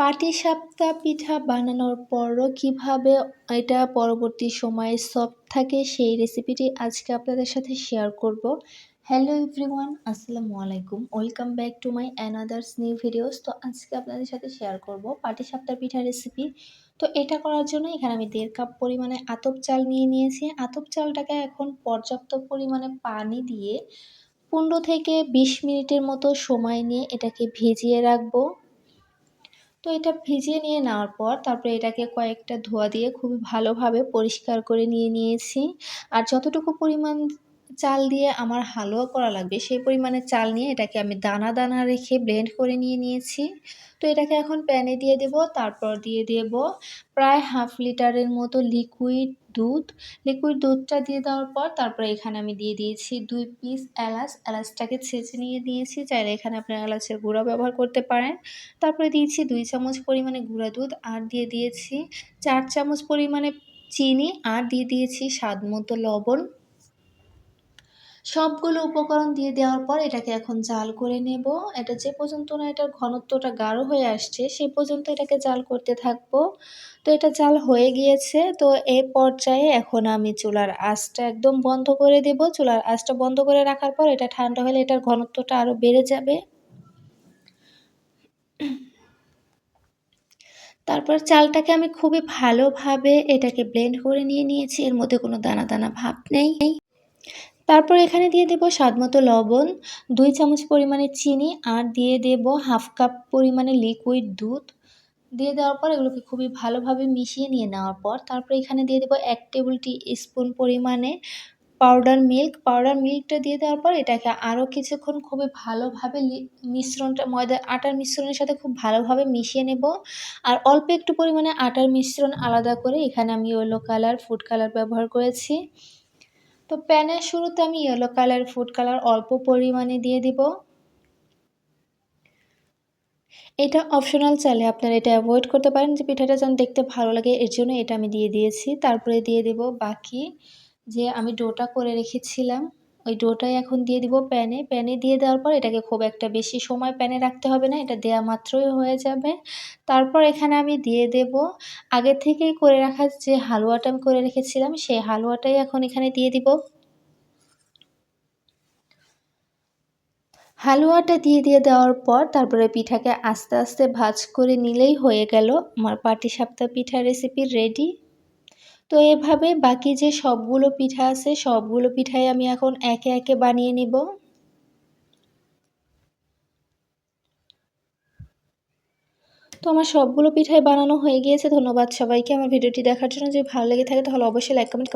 পাটিসাপটা পিঠা বানানোর পরও কীভাবে এটা পরবর্তী সময়ে সফট থাকে সেই রেসিপিটি আজকে আপনাদের সাথে শেয়ার করব। হ্যালো এভরিওয়ান আসসালামু আলাইকুম। Welcome back to my another's new videos তো আজকে আপনাদের সাথে শেয়ার করব পাটিসাপটা পিঠা রেসিপি তো এটা করার জন্য এখানে আমি দেড় কাপ পরিমাণে আতপ চাল নিয়ে নিয়েছি। আতপ চালটাকে এখন পর্যাপ্ত পরিমাণে পানি দিয়ে পনেরো থেকে বিশ মিনিটের মতো সময় নিয়ে এটাকে ভিজিয়ে রাখব। তো এটা ভিজিয়ে নিয়ে নেওয়ার পর তারপরে এটাকে কয়েকটা ধোয়া দিয়ে খুব ভালোভাবে পরিষ্কার করে নিয়ে নিয়েছি। আর যতটুকু পরিমাণ চাল দিয়ে আমার হালুয়া করা লাগবে, সেই পরিমাণে চাল নিয়ে এটাকে আমি দানা দানা রেখে ব্লেন্ড করে নিয়ে নিয়েছি। তো এটাকে এখন প্যানে দিয়ে দেব, তারপর দিয়ে দেব প্রায় হাফ লিটারের মতো লিকুইড দুধ। লিকুইড দুধটা দিয়ে দেওয়ার পর তারপরে এখানে আমি দিয়ে দিয়েছি দুই পিস এলাচ। এলাচটাকে ছেঁচে নিয়ে দিয়েছি, চাইলে এখানে আপনার এলাচের গুঁড়া ব্যবহার করতে পারেন। তারপরে দিয়েছি দুই চামচ পরিমাণে গুঁড়া দুধ আর দিয়ে দিয়েছি চার চামচ পরিমাণে চিনি আর দিয়ে দিয়েছি স্বাদ মতো লবণ। সবগুলো উপকরণ দিয়ে দেওয়ার পর এটাকে এখন জাল করে নেব। এটা যে পর্যন্ত না এটার ঘনত্বটা গাঢ় হয়ে আসছে, সে পর্যন্ত এটাকে জাল করতে থাকব। তো এটা জাল হয়ে গিয়েছে। তো এই পর্যায়ে এখন আমি চুলার আঁচটা একদম বন্ধ করে দেব। চুলার আঁচটা বন্ধ করে রাখার পর এটা ঠান্ডা হলে এটার ঘনত্বটা আরও বেড়ে যাবে। তারপর চালটাকে আমি খুবই ভালোভাবে এটাকে ব্লেন্ড করে নিয়ে নিয়েছি। এর মধ্যে কোনো দানা দানা ভাব নেই। তারপর এখানে দিয়ে দেব স্বাদমতো লবণ, দুই চামচ পরিমাণে চিনি আর দিয়ে দেব হাফ কাপ পরিমাণে লিকুইড দুধ। দিয়ে দেওয়ার পর এগুলোকে খুবই ভালোভাবে মিশিয়ে নিয়ে নেওয়ার পর তারপর এখানে দিয়ে দেবো এক টেবিল টি স্পুন পরিমাণে পাউডার মিল্ক পাউডার মিল্কটা দিয়ে দেওয়ার পর এটাকে আরও কিছুক্ষণ খুবই ভালোভাবে মিশ্রণটা, ময়দা, আটার মিশ্রণের সাথে খুব ভালোভাবে মিশিয়ে নেব। আর অল্প একটু পরিমাণে আটার মিশ্রণ আলাদা করে এখানে আমি ইয়েলো কালার ফুড কালার ব্যবহার করেছি। তো প্যানের শুরুতে আমি ইয়েলো কালার ফুড কালার অল্প পরিমাণে দিয়ে দিব। এটা অপশনাল চাইলে আপনারা এটা অ্যাভয়েড করতে পারেন যে পিঠাটা যেন দেখতে ভালো লাগে, এর জন্য এটা আমি দিয়ে দিয়েছি। তারপরে দিয়ে দেব বাকি যে আমি ডোটা করে রেখেছিলাম। ওই ডোটাই এখন দিয়ে দিব প্যানে প্যানে দিয়ে দেওয়ার পর এটাকে খুব একটা বেশি সময় প্যানে রাখতে হবে না, এটা দেওয়া মাত্রই হয়ে যাবে। তারপর এখানে আমি দিয়ে দেব। আগে থেকেই করে রাখা যে হালুয়াটা আমি করে রেখেছিলাম সেই হালুয়াটাই এখন এখানে দিয়ে দিব। হালুয়াটা দিয়ে দিয়ে দেওয়ার পর তারপরে পিঠাকে আস্তে আস্তে ভাজ করে নিলেই হয়ে গেল। আমার পাটি সাপ্তাহ পিঠা রেসিপি রেডি তো এভাবে বাকি যে সবগুলো পিঠা আছে, সবগুলো পিঠাই আমি এখন একে একে বানিয়ে নিব। তো আমার সবগুলো পিঠাই বানানো হয়ে গিয়েছে। ধন্যবাদ সবাইকে। আমার ভিডিওটি দেখার জন্য যদি ভালো লেগে থাকে তাহলে অবশ্যই লাইক কমেন্ট